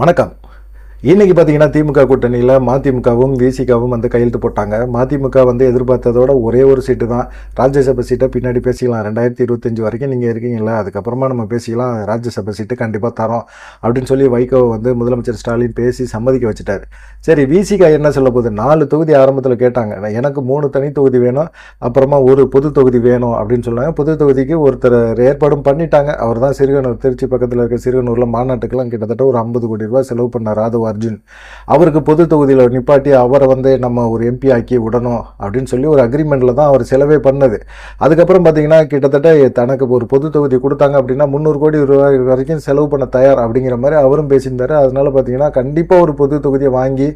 வணக்கம். இன்றைக்கி பார்த்தீங்கன்னா திமுக கூட்டணியில் மதிமுகவும் விசிகாவும் வந்து கையெழுத்து போட்டாங்க. மதிமுக வந்து எதிர்பார்த்ததோட ஒரே ஒரு சீட்டு தான். ராஜ்யசபா சீட்டை பின்னாடி பேசிக்கலாம். ரெண்டாயிரத்தி இருபத்தஞ்சி வரைக்கும் நீங்கள் இருக்கீங்களா அதுக்கப்புறமா நம்ம பேசிக்கலாம். ராஜ்யசபா சீட்டு கண்டிப்பாக தரோம் அப்படின்னு சொல்லி வைகோ வந்து முதலமைச்சர் ஸ்டாலின் பேசி சம்மதிக்க வச்சுட்டார். சரி விசிகா என்ன சொல்ல போகுது? நாலு தொகுதி ஆரம்பத்தில் கேட்டாங்க. எனக்கு மூணு தனி தொகுதி வேணும் அப்புறமா ஒரு பொது தொகுதி வேணும் அப்படின்னு சொன்னாங்க. பொது தொகுதிக்கு ஒருத்தர் ஏற்பாடும் பண்ணிட்டாங்க. அவர் தான் சிறுகனூர் திருச்சி பக்கத்தில் இருக்க சிறுகனூரில் மாநாட்டுக்கெல்லாம் கிட்டத்தட்ட ஒரு ஐம்பது கோடி ரூபா செலவு பண்ணார் ராதவ் அர்ஜுன் அவருக்கு பொது தொகுதியில் நிப்பாட்டி அவரை வந்து நம்ம ஒரு எம்பி ஆக்கி விடணும் அப்படின்னு சொல்லி ஒரு அக்ரிமெண்ட்டில் தான் அவர் செலவே பண்ணது. அதுக்கப்புறம் பார்த்தீங்கன்னா கிட்டத்தட்ட தனக்கு ஒரு பொது தொகுதி கொடுத்தாங்க அப்படின்னா முந்நூறு கோடி ரூபாய் வரைக்கும் செலவு பண்ண தயார் அப்படிங்கிற மாதிரி அவரும் பேசியிருந்தார். அதனால பார்த்தீங்கன்னா கண்டிப்பாக ஒரு பொது தொகுதியை வாங்கி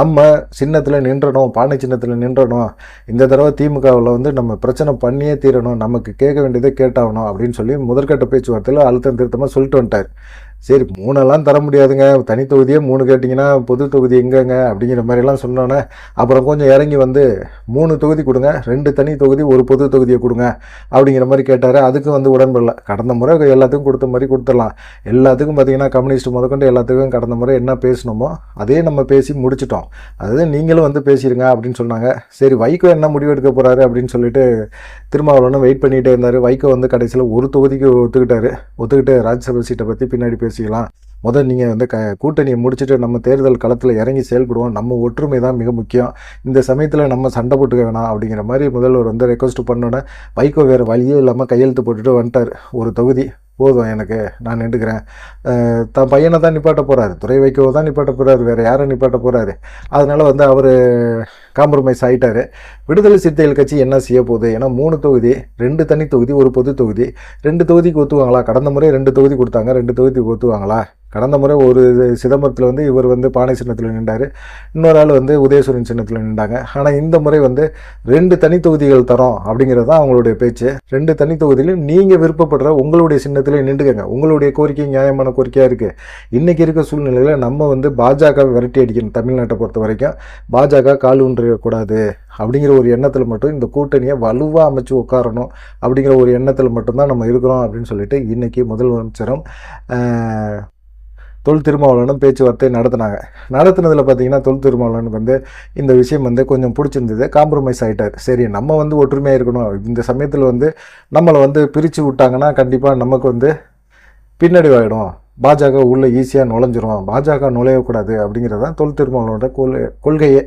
நம்ம சின்னத்தில் நின்றணும் பானை சின்னத்தில் நின்றணும். இந்த தடவை திமுகவில் வந்து நம்ம பிரச்சனை பண்ணியே தீரணும் நமக்கு கேட்க வேண்டியதை கேட்டாகணும் அப்படின்னு சொல்லி முதற்கட்ட பேச்சுவார்த்தையில் அழுத்தம் திருத்தமாக சொல்லிட்டு வந்துட்டார். சரி மூணெல்லாம் தர முடியாதுங்க. தனி தொகுதியே மூணு கேட்டிங்கன்னா பொது தொகுதி எங்கேங்க? அப்படிங்கிற மாதிரிலாம் சொன்னோன்னே அப்புறம் கொஞ்சம் இறங்கி வந்து மூணு தொகுதி கொடுங்க ரெண்டு தனி தொகுதி ஒரு பொது தொகுதியை கொடுங்க அப்படிங்கிற மாதிரி கேட்டார். அதுக்கும் வந்து உடன்படல. கடந்த முறை எல்லாத்துக்கும் கொடுத்த மாதிரி கொடுத்துடலாம். எல்லாத்துக்கும் பார்த்தீங்கன்னா கம்யூனிஸ்ட் முதற்கொண்டு எல்லாத்துக்கும் கடந்த முறை என்ன பேசணுமோ அதே நம்ம பேசி முடிச்சிட்டோம். அதாவது நீங்களும் வந்து பேசிடுங்க அப்படின்னு சொன்னாங்க. சரி வைகோ என்ன முடிவு எடுக்க போகிறாரு அப்படின்னு சொல்லிட்டு திருமாவளவனும் வெயிட் பண்ணிகிட்டே இருந்தார். வைகோ வந்து கடைசியில் ஒரு தொகுதிக்கு ஒத்துக்கிட்டாரு. ஒத்துக்கிட்டு ராஜ்யசபா சீட்டை பற்றி பின்னாடி பேசிக்கலாம் முதல் நீங்கள் வந்து க கூட்டணியை முடிச்சுட்டு நம்ம தேர்தல் களத்தில் இறங்கி செயல்படுவோம். நம்ம ஒற்றுமை தான் மிக முக்கியம். இந்த சமயத்தில் நம்ம சண்டை போட்டுக்க வேணாம் அப்படிங்கிற மாதிரி முதல்வர் வந்து ரெக்வஸ்ட் பண்ணோன்னே வைகோ வேறு வழியே இல்லாமல் கையெழுத்து போட்டுட்டு வந்துட்டார். ஒரு தொகுதி. போதும் எனக்கு நான் நின்றுக்கிறேன். தன் பையனை தான் நிப்பாட்ட போகிறாரு துறை வைக்கோ தான் நிப்பாட்ட போகிறாரு வேறு யாரை நிப்பாட்ட போகிறாரு அதனால் வந்து அவர் காம்ப்ரமைஸ் ஆகிட்டாரு விடுதலை சிறுத்தைகள் கட்சி என்ன செய்ய போகுது? ஏன்னா மூணு தொகுதி ரெண்டு தனி தொகுதி ஒரு பொது தொகுதி. ரெண்டு தொகுதிக்கு ஒத்துவாங்களா? கடந்த முறை ரெண்டு தொகுதி கொடுத்தாங்க. ரெண்டு தொகுதிக்கு ஒத்துவாங்களா? கடந்த முறை ஒரு சிதம்பரத்தில் வந்து இவர் வந்து பானை சின்னத்தில் நின்றார். இன்னொரு ஆள் வந்து உதயசூரன் சின்னத்தில் நின்றாங்க. ஆனால் இந்த முறை வந்து ரெண்டு தனி தொகுதிகள் தரோம் அப்படிங்கிறது தான் அவங்களுடைய பேச்சு. ரெண்டு தனி தொகுதியிலும் நீங்கள் விருப்பப்படுற உங்களுடைய சின்னத்திலே நின்றுக்கங்க. உங்களுடைய கோரிக்கை நியாயமான கோரிக்கையாக இருக்குது இன்றைக்கி இருக்க சூழ்நிலையில் நம்ம வந்து பாஜக விரட்டி அடிக்கணும் தமிழ்நாட்டை பொறுத்த வரைக்கும். பாஜக கால் ஒன்றியக்கூடாது அப்படிங்கிற ஒரு எண்ணத்தில் மட்டும் இந்த கூட்டணியை வலுவாக அமைச்சு உட்காரணும் அப்படிங்கிற ஒரு எண்ணத்தில் மட்டும்தான் நம்ம இருக்கிறோம் அப்படின்னு சொல்லிட்டு இன்றைக்கி முதலமைச்சரும் தொல் திருமாவளவனும் பேச்சுவார்த்தை நடத்தினாங்க. நடத்துனதில் பார்த்தீங்கன்னா தொல் திருமாவளவனுக்கு வந்து இந்த விஷயம் வந்து கொஞ்சம் பிடிச்சிருந்தது. காம்ப்ரமைஸ் ஆகிட்டார் சரி நம்ம வந்து ஒற்றுமையாக இருக்கணும். இந்த சமயத்தில் வந்து நம்மளை வந்து பிரித்து விட்டாங்கன்னா கண்டிப்பாக நமக்கு வந்து பின்னடைவாயிடும் பாஜக உள்ளே ஈஸியாக நுழைஞ்சிரும். பாஜக நுழையக்கூடாது அப்படிங்கிறது தான் தொல் திருமாவளவனோட கொள் கொள்கையே.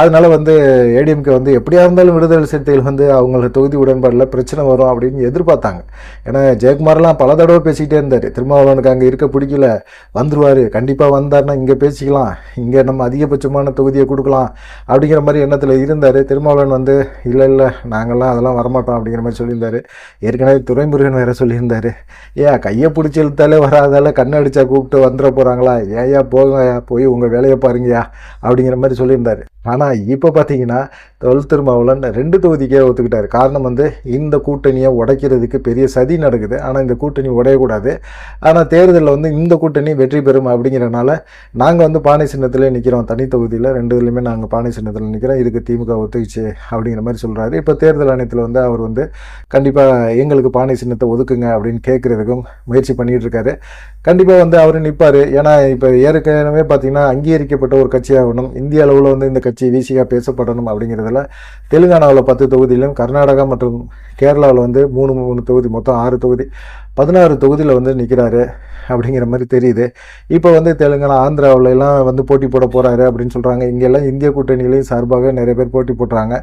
அதனால வந்து ஏடிஎம்கே வந்து எப்படியா இருந்தாலும் விடுதலை சிறுத்தைகள் வந்து அவங்களுக்கு தொகுதி உடன்பாடில் பிரச்சனை வரும் அப்படின்னு எதிர்பார்த்தாங்க. ஏன்னா ஜெயக்குமார்லாம் பல தடவை பேசிக்கிட்டே இருந்தார். திருமாவளவனுக்கு அங்கே இருக்க பிடிக்கல. வந்துருவார். கண்டிப்பாக வந்தார்னா இங்கே பேசிக்கலாம். இங்கே நம்ம அதிகபட்சமான தொகுதியை கொடுக்கலாம் அப்படிங்கிற மாதிரி எண்ணத்தில் இருந்தார். திருமாவளவன் வந்து இல்லை இல்லை நாங்கள்லாம் அதெல்லாம் வரமாட்டோம் அப்படிங்கிற மாதிரி சொல்லியிருந்தார். ஏற்கனவே துரைமுருகன் வேற சொல்லியிருந்தார். ஏன் கையை பிடிச்சி இழுத்தாலே வராதால கண்ணடிச்சா கூப்பிட்டு வந்துட போகிறாங்களா ஏயா போங்க போய் உங்கள் வேலையை பாருங்கயா அப்படிங்கிற மாதிரி சொல்லியிருந்தார். ஆனால் இப்போ பார்த்தீங்கன்னா தொல் திருமாவளவன் ரெண்டு தொகுதிக்கே ஒத்துக்கிட்டார். காரணம் வந்து இந்த கூட்டணியை உடைக்கிறதுக்கு பெரிய சதி நடக்குது. ஆனால் இந்த கூட்டணி உடையக்கூடாது. ஆனால் தேர்தலில் வந்து இந்த கூட்டணி வெற்றி பெறும் அப்படிங்கிறனால நாங்கள் வந்து பானை சின்னத்தில் நிற்கிறோம் தனி தொகுதியில் ரெண்டு இதுலையுமே நாங்கள் பானை சின்னத்தில் நிற்கிறோம் இதுக்கு திமுக ஒத்துக்கிச்சு அப்படிங்கிற மாதிரி சொல்கிறாரு இப்போ தேர்தல் ஆணையத்தில் வந்து அவர் வந்து கண்டிப்பாக எங்களுக்கு பானை சின்னத்தை ஒதுக்குங்க அப்படின்னு கேட்குறதுக்கும் முயற்சி பண்ணிகிட்டு இருக்காரு. கண்டிப்பாக வந்து அவர் நிற்பார் ஏன்னா இப்போ ஏற்கனவே பார்த்திங்கன்னா அங்கீகரிக்கப்பட்ட ஒரு கட்சியாகணும். இந்திய அளவில் வந்து இந்த கட்சி ஈஸியாக பேசப்படணும் அப்படிங்கிறதுல தெலுங்கானாவில் பத்து தொகுதியிலும் கர்நாடகா மற்றும் கேரளாவில் வந்து மூணு மூணு தொகுதி மொத்தம் ஆறு தொகுதி பதினாறு தொகுதியில் வந்து நிற்கிறாரு அப்படிங்கிற மாதிரி தெரியுது. இப்போ வந்து தெலுங்கானா ஆந்திராவுல எல்லாம் வந்து போட்டி போட போகிறாரு அப்படின்னு சொல்கிறாங்க இங்கெல்லாம் இந்திய கூட்டணியிலையும் சார்பாக நிறைய பேர் போட்டி போடுறாங்க.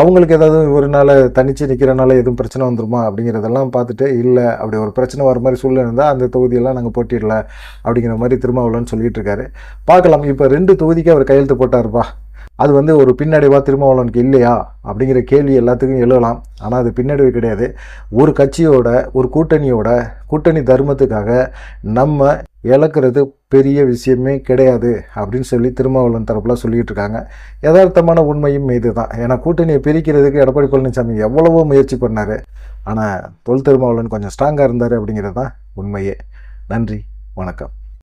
அவங்களுக்கு ஏதாவது ஒரு நாள் தனிச்சு நிற்கிறனால எதுவும் பிரச்சனை வந்துருமா அப்படிங்கிறதெல்லாம் பார்த்துட்டு இல்லை அப்படி ஒரு பிரச்சனை வர மாதிரி சூழ்நிலை இருந்தால் அந்த தொகுதியெல்லாம் நாங்கள் போட்டிடல அப்படிங்கிற மாதிரி திருமாவளவன் சொல்லிட்டு இருக்காரு. பார்க்கலாம். இப்போ ரெண்டு தொகுதிக்கு அவர் கையெழுத்து போட்டார்ப்பா. அது வந்து ஒரு பின்னடைவாக திருமாவளவனுக்கு இல்லையா அப்படிங்கிற கேள்வி எல்லாத்துக்கும் எழலாம் ஆனால் அது பின்னடைவு கிடையாது. ஒரு கட்சியோட ஒரு கூட்டணியோட கூட்டணி தர்மத்துக்காக நம்ம இழக்கிறது பெரிய விஷயமே கிடையாது அப்படின்னு சொல்லி திருமாவளவன் தரப்பில் சொல்லிகிட்டு இருக்காங்க. யதார்த்தமான உண்மையும் இதுதான். ஏன்னா கூட்டணியை பிரிக்கிறதுக்கு எடப்பாடி பழனிசாமி எவ்வளவோ முயற்சி பண்ணார். ஆனால் தொல் திருமாவளவன் கொஞ்சம் ஸ்ட்ராங்காக இருந்தார் அப்படிங்கிறது தான் உண்மையே. நன்றி வணக்கம்.